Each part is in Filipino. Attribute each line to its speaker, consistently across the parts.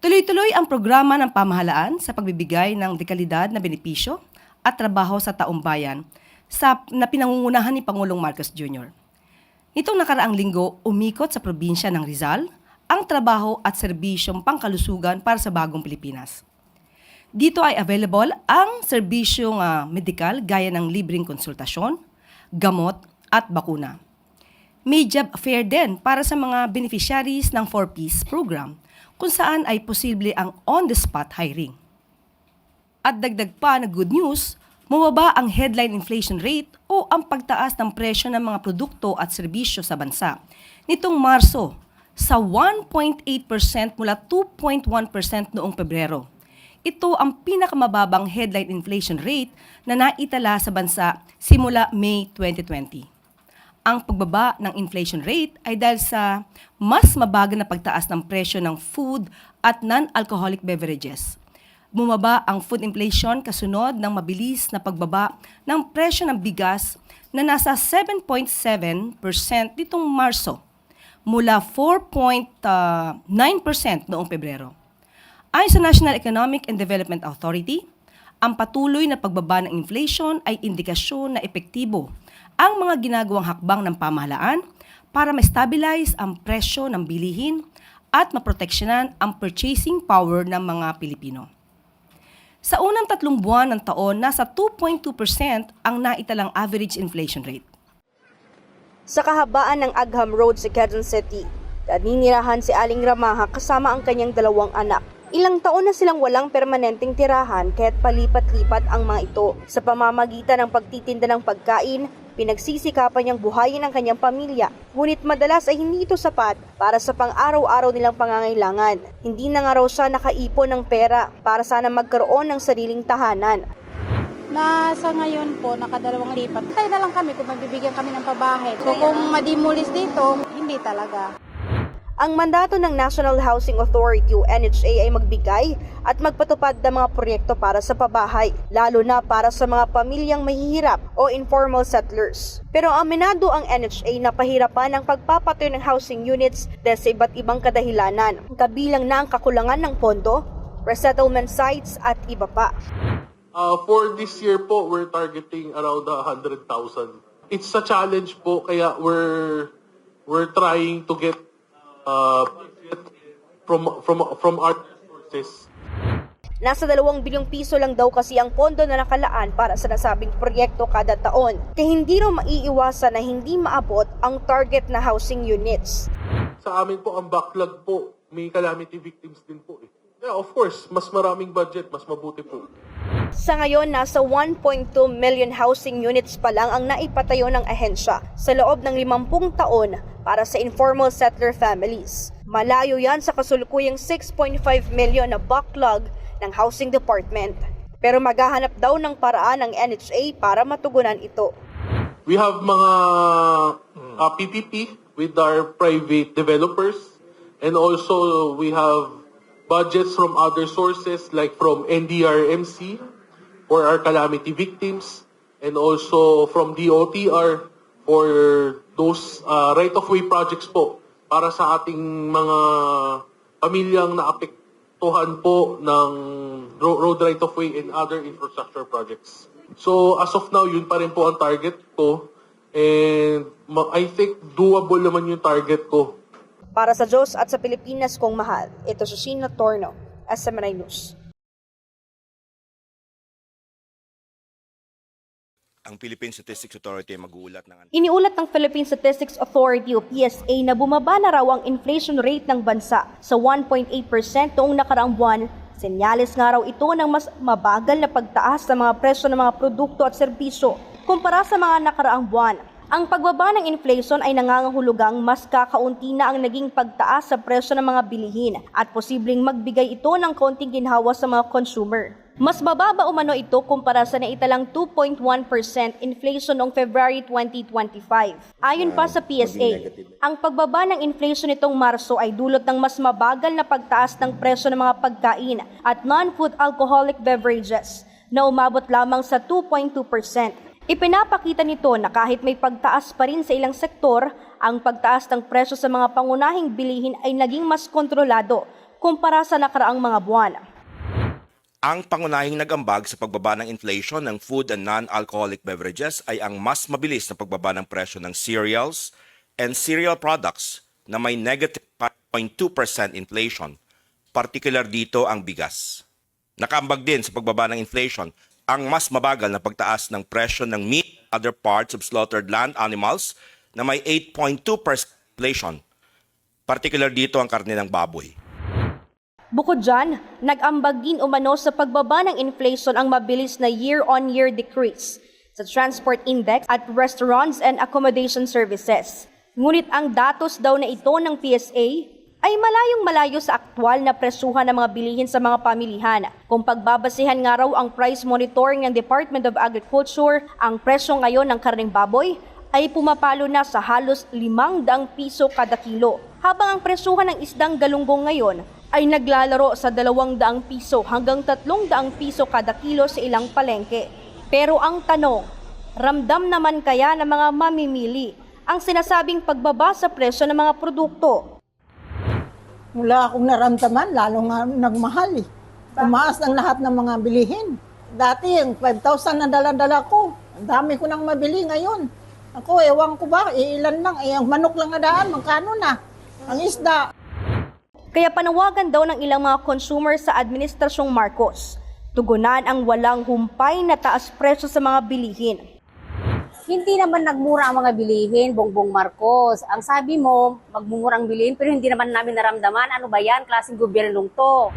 Speaker 1: Tuloy-tuloy ang programa ng pamahalaan sa pagbibigay ng dekalidad na benepisyo at trabaho sa taong bayan sa na pinangungunahan ni Pangulong Marcos Jr. Nitong nakaraang linggo, umikot sa probinsya ng Rizal ang trabaho at serbisyong pangkalusugan para sa bagong Pilipinas. Dito ay available ang serbisyong ah, medikal gaya ng libreng konsultasyon, gamot at bakuna. May job fair din para sa mga beneficiaries ng 4Ps program kung saan ay posible ang on-the-spot hiring. At dagdag pa na good news, bumaba ang headline inflation rate o ang pagtaas ng presyo ng mga produkto at serbisyo sa bansa nitong Marso sa 1.8% mula 2.1% noong Pebrero. Ito ang pinakamababang headline inflation rate na naitala sa bansa simula May 2020. Ang pagbaba ng inflation rate ay dahil sa mas mabagal na pagtaas ng presyo ng food at non-alcoholic beverages. Bumaba ang food inflation kasunod ng mabilis na pagbaba ng presyo ng bigas na nasa 7.7% nitong Marso mula 4.9% noong Pebrero. Ayon sa National Economic and Development Authority, ang patuloy na pagbaba ng inflation ay indikasyon na epektibo ang mga ginagawang hakbang ng pamahalaan para ma-stabilize ang presyo ng bilihin at maproteksyonan ang purchasing power ng mga Pilipino. Sa unang tatlong buwan ng taon, nasa 2.2% ang naitalang average inflation rate.
Speaker 2: Sa kahabaan ng Agham Road sa Quezon City, naninirahan si Aling Ramaha kasama ang kanyang dalawang anak. Ilang taon na silang walang permanenteng tirahan kaya't palipat-lipat ang mga ito. Sa pamamagitan ng pagtitinda ng pagkain, pinagsisikapan niyang buhayin ang kanyang pamilya. Ngunit madalas ay hindi ito sapat para sa pang-araw-araw nilang pangangailangan. Hindi na nga raw siya nakaipon ng pera para sana magkaroon ng sariling tahanan.
Speaker 3: na sa ngayon po, nakadalawang lipat. Tayo na lang kami kung magbibigyan kami ng pabahay. So kung madimulis dito, hindi talaga.
Speaker 2: Ang mandato ng National Housing Authority o NHA ay magbigay at magpatupad ng mga proyekto para sa pabahay, lalo na para sa mga pamilyang mahihirap o informal settlers. Pero aminado ang NHA na pahirapan ang pagpapatayo ng housing units dahil sa iba't ibang kadahilanan, kabilang na ang kakulangan ng pondo, resettlement sites at iba pa.
Speaker 4: Uh, for this year po, we're targeting around 100,000. It's a challenge po, kaya we're we're trying to get uh, from from from our sources.
Speaker 2: Nasa dalawang bilyong piso lang daw kasi ang pondo na nakalaan para sa nasabing proyekto kada taon. Kaya hindi raw maiiwasan na hindi maabot ang target na housing units.
Speaker 4: Sa amin po, ang backlog po, may calamity victims din po eh. Yeah, of course, mas maraming budget, mas mabuti po.
Speaker 2: Sa ngayon, nasa 1.2 million housing units pa lang ang naipatayo ng ahensya sa loob ng 50 taon para sa informal settler families. Malayo yan sa kasulukuyang 6.5 million na backlog ng Housing Department. Pero maghahanap daw ng paraan ng NHA para matugunan ito.
Speaker 4: We have mga uh, PPP with our private developers and also we have budgets from other sources like from NDRMC for our calamity victims and also from DOTR for those uh, right-of-way projects po para sa ating mga pamilyang naapektuhan po ng ro- road right-of-way and other infrastructure projects. So as of now, yun pa rin po ang target ko. And I think doable naman yung target ko.
Speaker 2: Para sa Diyos at sa Pilipinas kong mahal, ito si Sheena Torno, SMNI News.
Speaker 5: Ang Philippine Statistics Authority ay mag-uulat ng
Speaker 2: Iniulat ng Philippine Statistics Authority o PSA na bumaba na raw ang inflation rate ng bansa sa 1.8% noong nakaraang buwan. Senyales nga raw ito ng mas mabagal na pagtaas sa mga presyo ng mga produkto at serbisyo kumpara sa mga nakaraang buwan. Ang pagbaba ng inflation ay nangangahulugang mas kakaunti na ang naging pagtaas sa presyo ng mga bilihin at posibleng magbigay ito ng konting ginhawa sa mga consumer. Mas bababa umano ito kumpara sa naitalang 2.1% inflation noong February 2025. Ayon pa sa PSA, ang pagbaba ng inflation nitong Marso ay dulot ng mas mabagal na pagtaas ng presyo ng mga pagkain at non-food alcoholic beverages na umabot lamang sa 2.2%. Ipinapakita nito na kahit may pagtaas pa rin sa ilang sektor, ang pagtaas ng presyo sa mga pangunahing bilihin ay naging mas kontrolado kumpara sa nakaraang mga buwan.
Speaker 5: Ang pangunahing nagambag sa pagbaba ng inflation ng food and non-alcoholic beverages ay ang mas mabilis na pagbaba ng presyo ng cereals and cereal products na may negative 5.2% inflation. Particular dito ang bigas. Nakaambag din sa pagbaba ng inflation ang mas mabagal na pagtaas ng presyo ng meat other parts of slaughtered land animals na may 8.2% inflation. Particular dito ang karne ng baboy.
Speaker 2: Bukod dyan, nag-ambag din umano sa pagbaba ng inflation ang mabilis na year-on-year decrease sa transport index at restaurants and accommodation services. Ngunit ang datos daw na ito ng PSA ay malayong malayo sa aktwal na presyuhan ng mga bilihin sa mga pamilihan. Kung pagbabasihan nga raw ang price monitoring ng Department of Agriculture, ang presyo ngayon ng karneng baboy ay pumapalo na sa halos 500 piso kada kilo, habang ang presyuhan ng isdang galunggong ngayon ay naglalaro sa 200 piso hanggang 300 piso kada kilo sa ilang palengke. Pero ang tanong, ramdam naman kaya ng mga mamimili ang sinasabing pagbaba sa presyo ng mga produkto?
Speaker 6: Wala akong naramdaman, lalo nga nagmahal eh. Tumaas ng lahat ng mga bilihin. Dati, yung 5,000 na dala-dala ko. Ang dami ko nang mabili ngayon. Ako, ewan ko ba, ilan lang. Eh, ang manok lang na daan, magkano na? Ang isda,
Speaker 2: Kaya panawagan daw ng ilang mga consumer sa Administrasyong Marcos. Tugunan ang walang humpay na taas presyo sa mga bilihin.
Speaker 7: hindi naman nagmura ang mga bilihin, Bongbong Marcos. Ang sabi mo, magmumura ang bilihin, pero hindi naman namin naramdaman. Ano ba yan? Klaseng gobyernong to.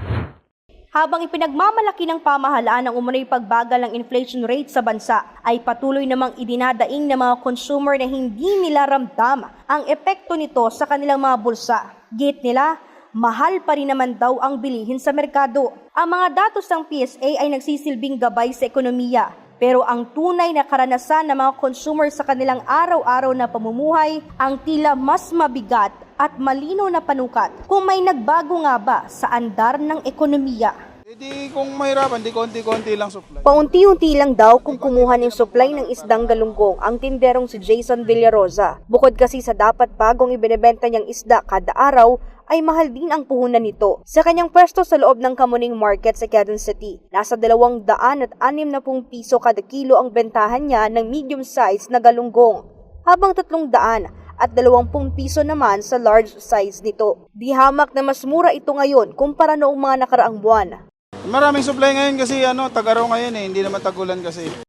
Speaker 2: Habang ipinagmamalaki ng pamahalaan ang umano'y pagbagal ng inflation rate sa bansa, ay patuloy namang idinadaing ng mga consumer na hindi nila ramdam ang epekto nito sa kanilang mga bulsa. Gate nila, mahal pa rin naman daw ang bilihin sa merkado. Ang mga datos ng PSA ay nagsisilbing gabay sa ekonomiya. Pero ang tunay na karanasan ng mga consumer sa kanilang araw-araw na pamumuhay ang tila mas mabigat at malinaw na panukat kung may nagbago nga ba sa andar ng ekonomiya.
Speaker 8: Hindi kung mahirapan, di konti-konti lang supply.
Speaker 2: Paunti-unti lang daw kung kumuha ng supply ng isdang galunggong ang tinderong si Jason Villarosa. Bukod kasi sa dapat bagong ibinebenta niyang isda kada araw, ay mahal din ang puhunan nito. Sa kanyang pwesto sa loob ng Kamuning Market sa Quezon City, nasa 200 at 60 piso kada kilo ang bentahan niya ng medium size na galunggong, habang 300 at 20 piso naman sa large size nito. Di hamak na mas mura ito ngayon kumpara noong mga nakaraang buwan.
Speaker 8: Maraming supply ngayon kasi ano, tag-araw ngayon eh, hindi naman tagulan kasi.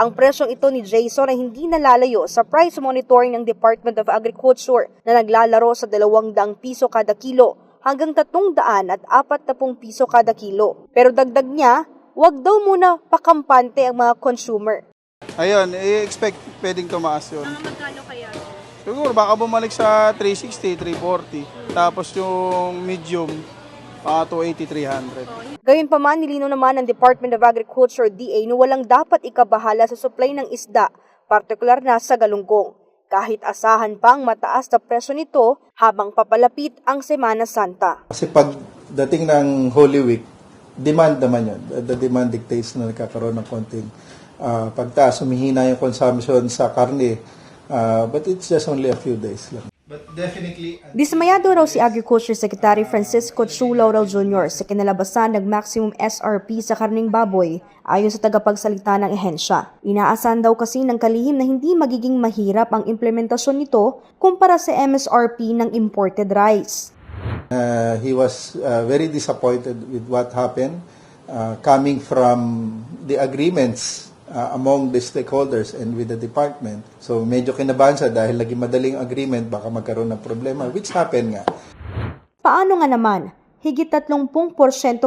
Speaker 2: Ang presyong ito ni Jason ay hindi nalalayo sa price monitoring ng Department of Agriculture na naglalaro sa 200 piso kada kilo hanggang 300 at 40 piso kada kilo. Pero dagdag niya, wag daw muna pakampante ang mga consumer.
Speaker 8: Ayun, i-expect pwedeng tumaas yun. Mga magkano kaya? Siguro baka bumalik sa 360, 340. Tapos yung medium, uh, 280, 300.
Speaker 2: Gayunpaman, nilino naman ng Department of Agriculture DA na walang dapat ikabahala sa supply ng isda, partikular na sa galunggong. Kahit asahan pang mataas na presyo nito habang papalapit ang Semana Santa.
Speaker 9: Kasi pag dating ng Holy Week, demand naman yun. The demand dictates na nagkakaroon ng konting ah, pagtaas. Humihina yung consumption sa karne. Ah, but it's just only a few days lang. But definitely,
Speaker 2: Dismayado raw si Agriculture Secretary Francisco Chulauraw Jr. sa kinalabasan ng maximum SRP sa karning baboy ayon sa tagapagsalita ng ehensya. Inaasahan daw kasi ng kalihim na hindi magiging mahirap ang implementasyon nito kumpara sa MSRP ng imported rice.
Speaker 9: uh, he was uh, very disappointed with what happened uh, coming from the agreements uh, among the stakeholders and with the department. So medyo kinabahan siya dahil lagi madaling agreement, baka magkaroon ng problema, which happened nga.
Speaker 2: Paano nga naman? Higit 30%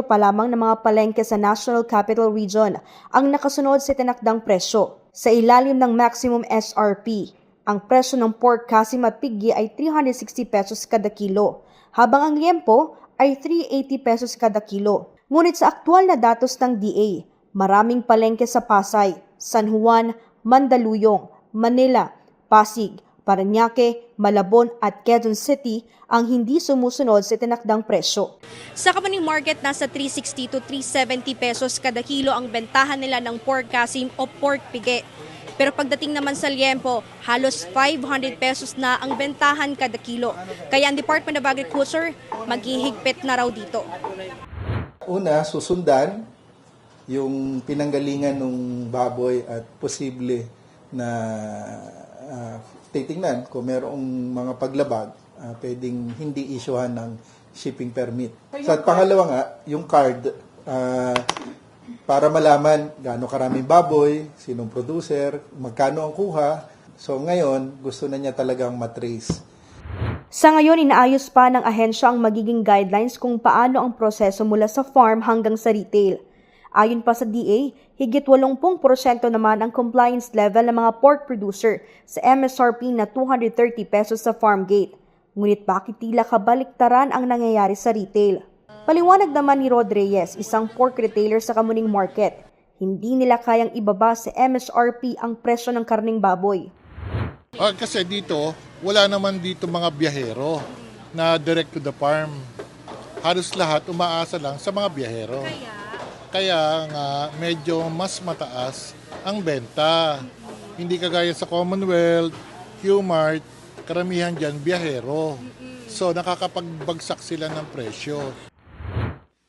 Speaker 2: pa lamang ng mga palengke sa National Capital Region ang nakasunod sa tinakdang presyo. Sa ilalim ng maximum SRP, ang presyo ng pork kasim at piggy ay 360 pesos kada kilo, habang ang liempo ay 380 pesos kada kilo. Ngunit sa aktual na datos ng DA, maraming palengke sa Pasay, San Juan, Mandaluyong, Manila, Pasig, Paranaque, Malabon at Quezon City ang hindi sumusunod sa tinakdang presyo.
Speaker 10: Sa Kamuning Market, nasa 360 to 370 pesos kada kilo ang bentahan nila ng pork kasim o pork pige. Pero pagdating naman sa liempo, halos 500 pesos na ang bentahan kada kilo. Kaya ang Department of Agriculture maghihigpit na raw dito.
Speaker 9: Una, susundan yung pinanggalingan ng baboy at posible na ah, titingnan kung merong mga paglabag, ah, pwedeng hindi isyuhan ng shipping permit. Sa at pangalawa nga, yung card, ah, para malaman gaano karaming baboy, sinong producer, magkano ang kuha. So ngayon, gusto na niya talagang matrace.
Speaker 2: Sa ngayon, inaayos pa ng ahensya ang magiging guidelines kung paano ang proseso mula sa farm hanggang sa retail. Ayon pa sa DA, higit 80% naman ang compliance level ng mga pork producer sa MSRP na 230 pesos sa farm gate. Ngunit bakit tila kabaliktaran ang nangyayari sa retail? Paliwanag naman ni Rod Reyes, isang pork retailer sa Kamuning Market, hindi nila kayang ibaba sa MSRP ang presyo ng karning baboy.
Speaker 11: Ah, kasi dito, wala naman dito mga biyahero na direct to the farm. Halos lahat umaasa lang sa mga biyahero. Kaya nga medyo mas mataas ang benta. Hindi kagaya sa Commonwealth, Qmart, karamihan dyan biyahero. So nakakapagbagsak sila ng presyo.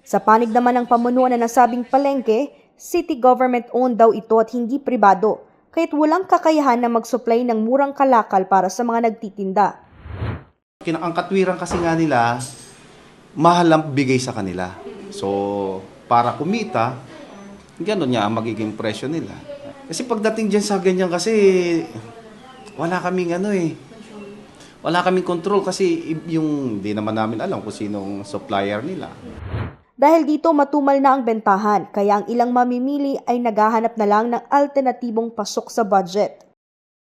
Speaker 2: Sa panig naman ng pamunuan na nasabing palengke, city government owned daw ito at hindi pribado, kaya't walang kakayahan na mag-supply ng murang kalakal para sa mga nagtitinda.
Speaker 12: Ang katwiran kasi nga nila, mahal ang bigay sa kanila. So, para kumita, gano'n niya ang magiging presyo nila. Kasi pagdating dyan sa ganyan kasi, wala kaming ano eh. Wala kaming control kasi yung di naman namin alam kung sinong supplier nila.
Speaker 2: Dahil dito matumal na ang bentahan, kaya ang ilang mamimili ay naghahanap na lang ng alternatibong pasok sa budget.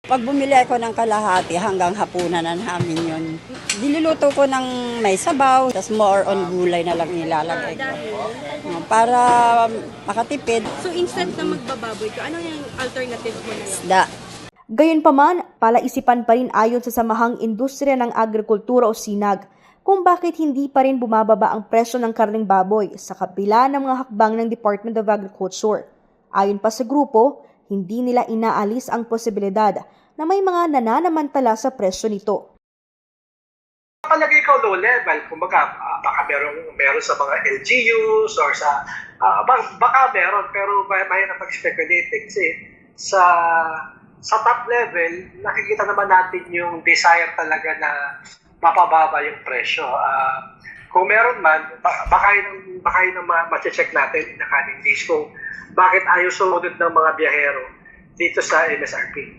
Speaker 13: Pag bumili ako ng kalahati hanggang hapunan na namin yun, diluluto ko ng may sabaw, tas more on gulay na lang nilalagay ko. Para makatipid,
Speaker 10: So instead na magbababoy ka, ano yung alternative mo na lang?
Speaker 13: isda.
Speaker 2: Gayunpaman, palaisipan pa rin ayon sa Samahang Industriya ng Agrikultura o SINAG kung bakit hindi pa rin bumababa ang presyo ng karning baboy sa kabila ng mga hakbang ng Department of Agriculture. Ayon pa sa grupo, hindi nila inaalis ang posibilidad na may mga nananamantala sa presyo nito.
Speaker 14: palagay ko low level, kumbaga ah, baka meron, meron sa mga LGUs or sa, ba- baka meron, pero may, mahirap mag-speculate eh. kasi sa sa top level, nakikita naman natin yung desire talaga na mapababa yung presyo. Ah, kung meron man, ba- baka yun, baka yun ang ma- check natin in the coming days kung bakit ayaw sumunod ng mga biyahero dito sa MSRP.